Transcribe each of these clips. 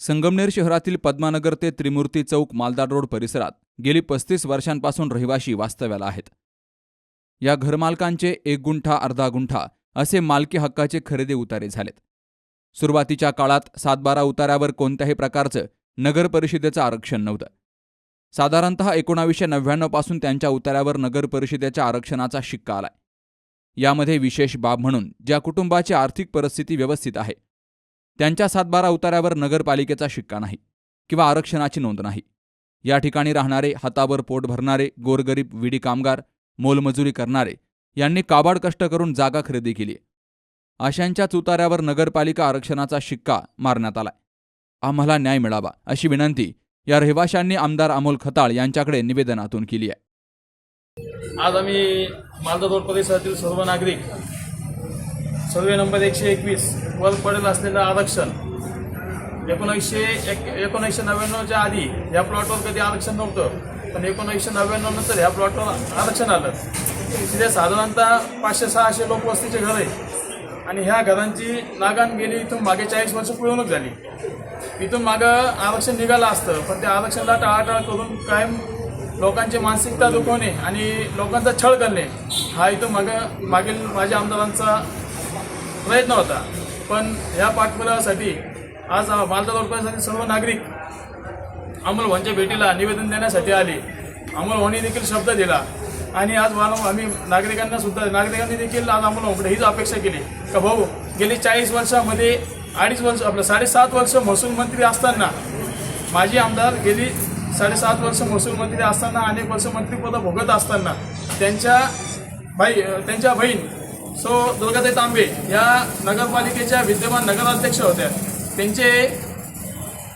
संगमनेर शहरातील पद्मानगर ते त्रिमूर्ती चौक मालदार रोड परिसरात गेली पस्तीस वर्षांपासून रहिवाशी वास्तव्याला आहेत. या घरमालकांचे एक गुंठा अर्धा गुंठा असे मालकी हक्काचे खरेदी उतारे झालेत. सुरुवातीच्या काळात सातबारा उतार्यावर कोणत्याही प्रकारचं नगर परिषदेचं आरक्षण नव्हतं. साधारणतः एकोणावीसशे नव्याण्णवपासून त्यांच्या उतार्यावर नगर परिषदेच्या आरक्षणाचा शिक्का आलाय. यामध्ये विशेष बाब म्हणून ज्या कुटुंबाची आर्थिक परिस्थिती व्यवस्थित आहे त्यांच्या सातबारा उतार्यावर नगरपालिकेचा शिक्का नाही किंवा आरक्षणाची नोंद नाही. या ठिकाणी राहणारे हातावर पोट भरणारे गोरगरीब विडी कामगार मोलमजुरी करणारे यांनी काबाड कष्ट करून जागा खरेदी केली अशांच्याच उतार्यावर नगरपालिका आरक्षणाचा शिक्का मारण्यात आलाय. आम्हाला न्याय मिळावा अशी विनंती या रहिवाशांनी आमदार अमोल खताळ यांच्याकडे निवेदनातून केली आहे. आज आम्ही मालदा रोड परिसरातील सर्व नागरिक सर्वे नंबर एकशे एकवीस. वर पडेल असलेलं आरक्षण. एकोणीसशे एक एकोणीसशे नव्याण्णवच्या आधी या प्लॉटवर कधी आरक्षण नव्हतं. पण एकोणीसशे नव्याण्णव नंतर ह्या प्लॉटवर आरक्षण आलं. तिथे साधारणतः पाचशे सहाशे लोक वस्तीचे घर आहे आणि ह्या घरांची नागान गेली इथून मागे चाळीस वर्ष पिळवणूक झाली. इथून मागं आरक्षण निघालं असतं पण त्या आरक्षणाला टाळाटाळ करून कायम लोकांची मानसिकता दुखवणे आणि लोकांचा छळ करणे हा इथून मागं मागील माझ्या आमदारांचा प्रयत्न होता. पण ह्या पाठपुराव्यासाठी आज मालदा तालुक्यासाठी सर्व नागरिक अमोल भाऊंच्या भेटीला निवेदन देण्यासाठी आले. अमोल भाऊनी देखील शब्द दिला. आणि आज वारंवार आम्ही नागरिकांना सुद्धा नागरिकांनी देखील आज अमोल भाऊकडे हीच अपेक्षा केली. का भाऊ गेली चाळीस वर्षामध्ये अडीच वर्ष आपलं साडेसात वर्ष महसूल मंत्री असताना माजी आमदार गेली साडेसात वर्ष महसूल मंत्री असताना अनेक वर्ष मंत्रिपद भोगत असताना त्यांच्या भाई त्यांच्या बहीण सो दुर्गाताई तांबे या नगरपालिकेच्या विद्यमान नगराध्यक्ष होत्या. त्यांचे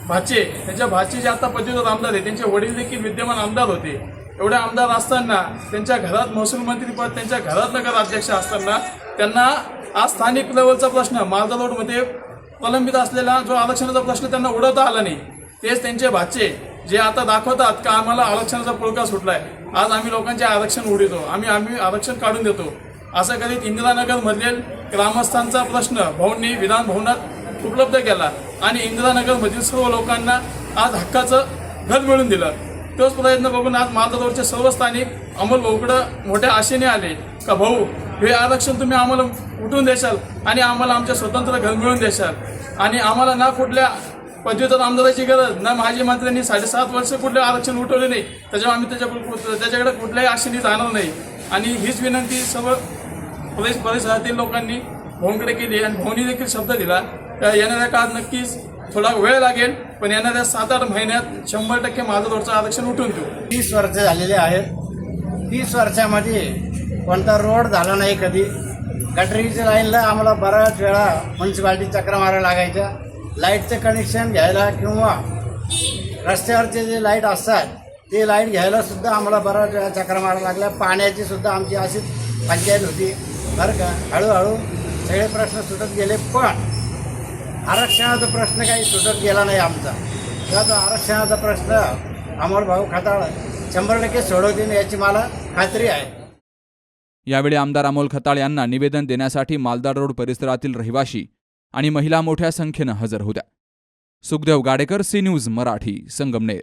भाचे त्यांच्या भाची जे आता पदवीधर आमदार आहे त्यांचे वडील देखील विद्यमान आमदार होते. एवढे आमदार असताना त्यांच्या घरात महसूल मंत्रीपद त्यांच्या घरात नगराध्यक्ष असताना त्यांना आज स्थानिक लेवलचा प्रश्न मालदा रोडमध्ये प्रलंबित असलेला जो आरक्षणाचा प्रश्न त्यांना उडवता आला नाही तेच त्यांचे भाचे जे आता दाखवतात का आम्हाला आरक्षणाचा पुळका सुटलाय. आज आम्ही लोकांचे आरक्षण उडितो आम्ही आम्ही आरक्षण काढून देतो. असं करीत इंदिरानगर मधील ग्रामस्थांचा प्रश्न भाऊंनी विधान भवनात उपलब्ध केला आणि इंदिरानगर मधील सर्व लोकांना आज हक्काचं घर मिळून दिलं. तोच प्रयत्न बघून आज मालदादोरचे सर्व स्थानिक अमोल भाऊकडं मोठ्या आशेने आले. का भाऊ हे आरक्षण तुम्ही आम्हाला उठून देशाल आणि आम्हाला आमच्या स्वतंत्र घर मिळून देशाल. आणि आम्हाला ना कुठल्या पदवीधर आमदाराची गरज ना माजी मंत्र्यांनी साडेसात वर्ष कुठले आरक्षण उठवले नाही. त्याच्यामुळे आम्ही त्याच्या त्याच्याकडे कुठल्याही आशेने जाणार नाही. आणि हीच विनंती सर्व प्रदेश परिसरातील लोकांनी भाऊंकडे केली आणि भाऊनी देखील शब्द दिला. त्या येणाऱ्या काळात नक्कीच थोडा वेळ लागेल पण येणाऱ्या सात आठ महिन्यात शंभर टक्के माझं आरक्षण उठवून देऊ. तीस वर्ष झालेले आहेत. तीस वर्षामध्ये कोणता रोड झाला नाही कधी. गटरीच्या लाईनला आम्हाला बऱ्याच वेळा म्युन्सिपाल्टी चक्र मारायला लागायच्या. लाईटचं कनेक्शन घ्यायला किंवा रस्त्यावरचे जे लाइट असतात ते लाइट घ्यायलासुद्धा आम्हाला बऱ्याच वेळा चक्र मारायला लागल्या. पाण्याची सुद्धा आमची अशीच पंचायत होती. बरं का? हळूहळू सगळे प्रश्न सुटत गेले पण आरक्षणाचा प्रश्न काही सुटत गेला नाही आमचा. तेव्हा तो आरक्षणाचा प्रश्न अमोल भाऊ खताळ शंभर टक्के सोडवतील याची मला खात्री आहे. यावेळी आमदार अमोल खताळ यांना निवेदन देण्यासाठी मालदार रोड परिसरातील रहिवाशी आणि महिला मोठ्या संख्येनं हजर होत्या. Sukhdev Gadekar C news Marathi Sangamner.